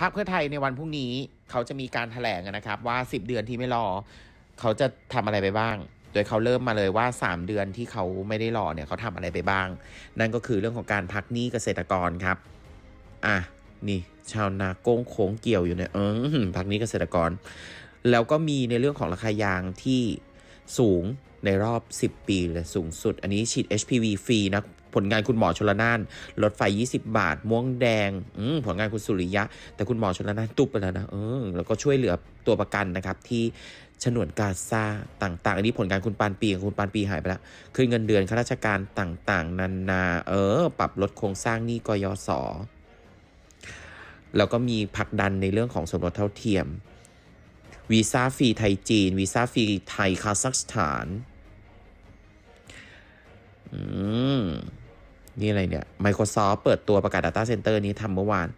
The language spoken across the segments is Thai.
พรรคเพื่อไทยในวันพรุ่งนี้เขาจะมีการถแถลงนะครับ ว่า 10 เดือนที่ไม่รอ เขาจะทำอะไรไปบ้าง โดยเขาเริ่มมาเลยว่า 3 เดือนที่เขาไม่ได้รอเนี่ยเขาทำอะไรไปบ้าง นั่นก็คือเรื่องของการพักหนี้เกษตรกรครับ อะนี่ชาวนาโก้งโค้งเกี่ยวอยู่เนี่ยเออพักหนี้เกษตรกร แล้วก็มีในเรื่องของราคายางที่สูงในรอบ 10 ปีเลยสูงสุด อันนี้ฉีด HPV ฟรีนะ ผลงานคุณหมอชลนานลดไฟ 20 บาท ม่วงแดงผลงานคุณสุริยะ แต่คุณหมอชลนานตุบไปแล้วนะเออแล้วก็ช่วยเหลือตัวประกันนะครับ ที่ฉนวนกาซาต่าง ๆ อันนี้ผลงานคุณปานปีของคุณปานปีหายไปแล้วคืนเงินเดือนข้าราชการต่าง ๆ นานา เออ ปรับลดโครงสร้างหนี้กยศแล้วก็มีผลักดันในเรื่องของสมรสเท่าเทียมวีซ่าฟรีไทยจีนวีซ่าฟรีไทยคาซัคสถาน อืม นี่อะไรเนี่ย Microsoft เปิดตัวประกาศ Data Center นี้ทำเมื่อวาน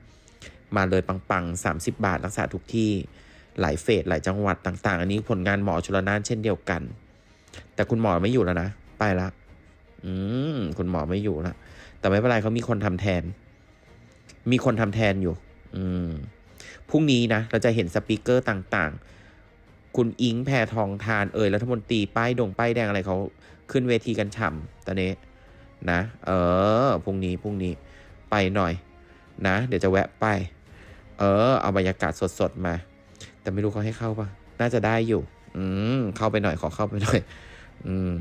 มาเลยปังๆ 30 บาทรักษาทุกที่หลายเฟสหลายจังหวัดต่าง ๆ อันนี้ผลงานหมอชลนานเช่นเดียวกัน แต่คุณหมอไม่อยู่แล้วนะ ไปละ อืมคุณหมอไม่อยู่ละแต่ไม่เป็นไรเขามีคนทำแทน มีคนทำแทนอยู่ อืมพรุ่งนี้นะ เราจะเห็นสปีกเกอร์ต่างๆ คุณอิงแพทองทานเอ่ยรัฐมนตรีป้ายดงป้ายแดงอะไรเขาขึ้นเวทีกันฉ่ำตอนนี้ นะ เออพรุ่งนี้พรุ่งนี้ไปหน่อยนะ เดี๋ยวจะแวะไป เออ เอาบรรยากาศสดๆมา แต่ไม่รู้เขาให้เข้าปะน่าจะได้อยู่ อืมเข้าไปหน่อยขอเข้าไปหน่อย อืม